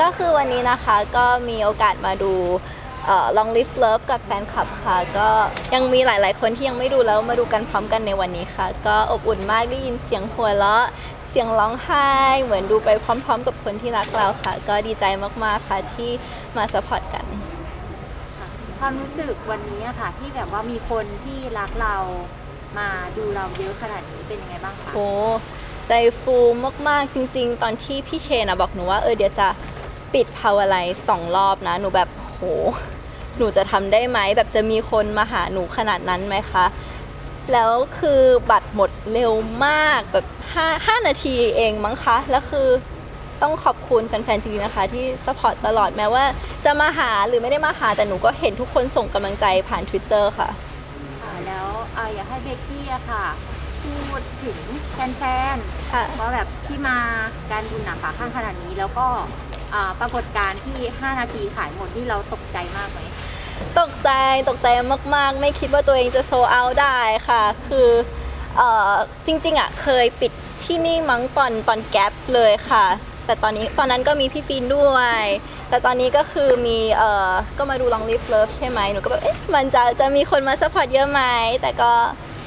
ก็คือวันนี้นะคะก็มีโอกาสมาดูเอ่อ Long Live Love กับแฟนคลับค่ะ ก็ยังมีหลาย ๆ คนที่ยังไม่ดูแล้วมาดูกันพร้อมกันในวันนี้ค่ะ ก็อบอุ่นมากได้ยินเสียงหัวเราะเสียงร้องไห้ เหมือนดูไปพร้อม ๆ กับคนที่รักเราค่ะ ก็ดีใจมาก ๆ ค่ะที่มาสปอร์ตกันความรู้สึกวันนี้อะค่ะที่แบบว่ามีคนที่รักเรามาดูเราเยอะขนาดนี้เป็นยังไงบ้างคะโหใจฟูมาก ๆ จริง ๆ ตอนที่พี่เชนอะบอกหนูว่าเออเดี๋ยวจะ ปิดภาวะไลสองรอบนะ หนูแบบโห หนูจะทำได้ไหมแบบจะมีคนมาหาหนูขนาดนั้นไหมคะ แล้วคือบัตรหมดเร็วมากแบบ5 5นาทีเองมั้งคะ แล้วคือต้องขอบคุณแฟนๆจริงๆนะคะ ที่สปอร์ตตลอดแม้ว่า จะมาหาหรือไม่ได้มาหาแต่หนูก็เห็นทุกคนส่งกำลังใจผ่าน Twitter ค่ะอ่าแล้วอ่าอยากให้เบกกี้อะค่ะ พูดถึงแฟนค่ะ ๆว่าแบบที่มาการดูหนังขาข้างขนาดนี้แล้วก็อ่า ปรากฏการณ์ที่ 5 นาทีขายหมดที่เราตกใจมากไหมตกใจตกใจมากๆ ไม่คิดว่าตัวเองจะโซเอาได้ค่ะ คือเอ่อจริงๆอะเคยปิดที่นี่มั้งตอนตอนแก๊ปเลยค่ะ แต่ตอนนี้ตอนนั้นก็มีพี่ฟินด้วย แต่ตอนนี้ก็คือมีเอ่อก็มาดูลองลิฟเลิฟใช่ไหมหนูก็แบบเอ๊ะมันจะจะมีคนมาซัพพอร์ตเยอะไหมแต่ก็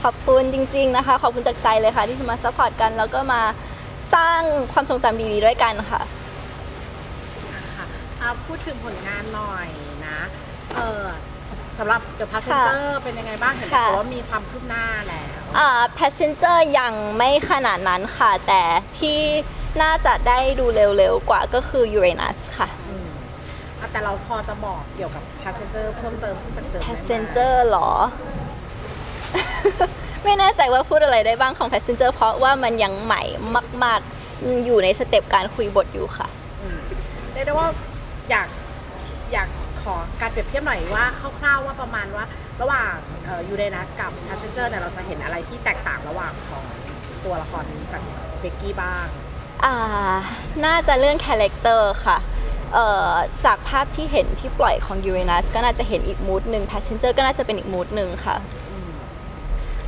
ขอบคุณจริง ๆ นะคะ ขอบคุณจากใจเลยค่ะที่มาซัพพอร์ตกันแล้วก็มาสร้างความทรงจำดีๆด้วยกันค่ะ อะพูดถึงผลงานหน่อยนะ เออสำหรับ The Passenger เป็นยังไงบ้างเห็นค่ะบอกว่ามีความคืบหน้าแล้ว อ่า passenger ยังไม่ขนาดนั้นค่ะ แต่ที่น่าจะได้ดูเร็วๆกว่าก็คือ Uranus ค่ะ อืมอะแต่เราพอจะบอกเกี่ยวกับ Passenger เพิ่มเติมจากเดิมได้ไหม passenger เหรอ ไม่แน่ใจว่าพูดอะไรได้บ้างของ passenger เพราะว่ามันยังใหม่มาก ๆ อยู่ในสเต็ปการคุยบทอยู่ค่ะ อืมเรียกได้ว่า อยากอยากขอการเปรียบเทียบหน่อยว่าคร่าวๆว่าประมาณว่า ระหว่างยูเรนัสกับ Passenger เนี่ยเราจะเห็นอะไรที่แตกต่างระหว่างสองตัวละครนี้กับเบกกี้บ้างอ่าน่าจะเรื่องคาแรคเตอร์ค่ะเอ่อจากภาพที่เห็นที่ปล่อยของ Uranus ก็น่าจะเห็นอีกมูดหนึ่ง passenger ก็น่าจะเป็นอีกมูดหนึ่งค่ะอืม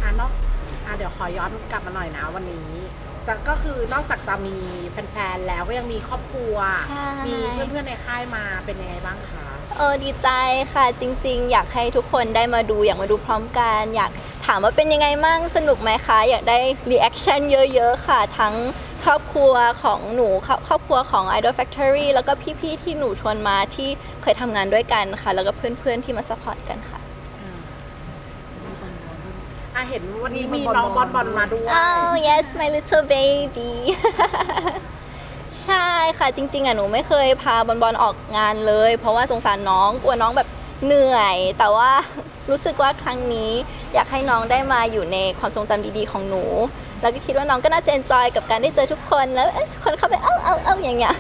อะนอกอะเดี๋ยวขอย้อนกลับมาหน่อยนะวันนี้ แต่ก็คือนอกจากจะมีแฟนๆ แล้วก็ยังมีครอบครัว ใช่ มีเพื่อนๆ ในค่ายมาเป็นยังไงบ้างคะ เออดีใจค่ะจริง ๆ อยากให้ทุกคนได้มาดูอยากมาดูพร้อมกัน อยากถามว่าเป็นยังไงมั่งสนุกไหมคะ อยากได้รีแอคชั่นเยอะ ๆ ค่ะ ทั้งครอบครัวของหนูครอบครอบครัวของ Idol Factory แล้วก็พี่ ๆ ที่หนูชวนมาที่เคยทำงานด้วยกันค่ะ แล้วก็เพื่อน ๆ ที่มาสปอร์ตกันค่ะ อะเห็นวันนี้มีน้องบอลบอลมาด้วย Oh yes my little baby ใช่ค่ะจริง ๆอะหนูไม่เคยพาบอลบอลออกงานเลย เพราะว่าสงสารน้องกลัวน้องแบบเหนื่อย แต่ว่ารู้สึกว่าครั้งนี้ อยากให้น้องได้มาอยู่ในความทรงจำดีๆของหนู แล้วก็คิดว่าน้องก็น่าจะเอนจอยกับการได้เจอทุกคนแล้วเอ๊ะทุกคนเข้าไปเอ้าเอ้าเอ้าอย่างเงี้ย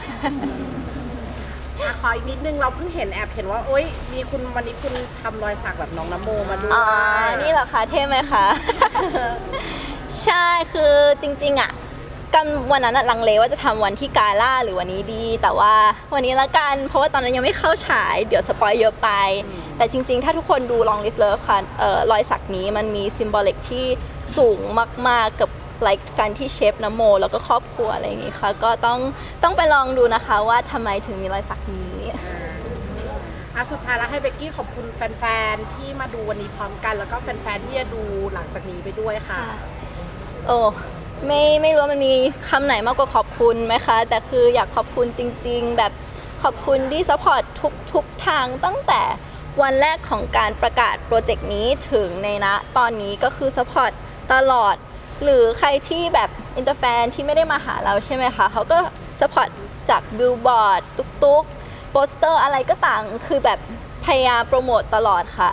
อะขออีกนิดนึงเราเพิ่งเห็นแอบเห็นว่าโอ๊ยมีคุณวันนี้คุณทำรอยสักแบบน้องน้ำโมมาด้วยอ๋อ นี่เหรอคะ เท่ไหมคะ ใช่ คือจริง ๆ อะกันวันนั้นอะลังเลว่าจะทำวันที่กาล่าหรือวันนี้ดี แต่ว่าวันนี้ละกัน เพราะว่าตอนนั้นยังไม่เข้าฉาย เดี๋ยวสปอยเยอะไป แต่จริง ๆ ถ้าทุกคนดูลองลิฟเลิฟค่ะเอ่อรอยสักนี้มันมีซิมบอลิกที่สูงมาก ๆ กับ ไลค์การที่เชฟนโม แล้วก็ครอบครัวอะไรอย่างงี้ค่ะ ก็ต้องต้องไปลองดูนะคะว่าทำไมถึงมีรอยสักนี้ อะสุดท้ายแล้วให้เบกกี้ขอบคุณแฟนๆ ที่มาดูวันนี้พร้อมกัน แล้วก็แฟนๆ ที่จะดูหลังจากนี้ไปด้วยค่ะ โอ้ไม่ไม่รู้ว่ามันมีคำไหนมากกว่าขอบคุณไหมคะ แต่คืออยากขอบคุณจริง ๆ แบบขอบคุณที่สปอร์ตทุกทุกทางตั้งแต่วันแรกของการประกาศโปรเจกต์นี้ถึงในณตอนนี้ก็คือสปอร์ตตลอด หรือใครที่แบบอินเตอร์แฟนที่ไม่ได้มาหาเราใช่ไหมคะเขาก็สปอร์ตจากบิลบอร์ดตุ๊กๆโปสเตอร์อะไรก็ต่างคือแบบพยายามโปรโมตตลอดค่ะ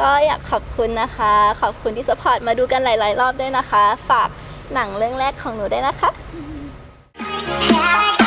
ก็อยากขอบคุณนะคะ ขอบคุณที่สปอร์ตมาดูกันหลาย ๆ รอบด้วยนะคะ ฝากหนังเรื่องแรกของหนูได้นะคะ Yeah.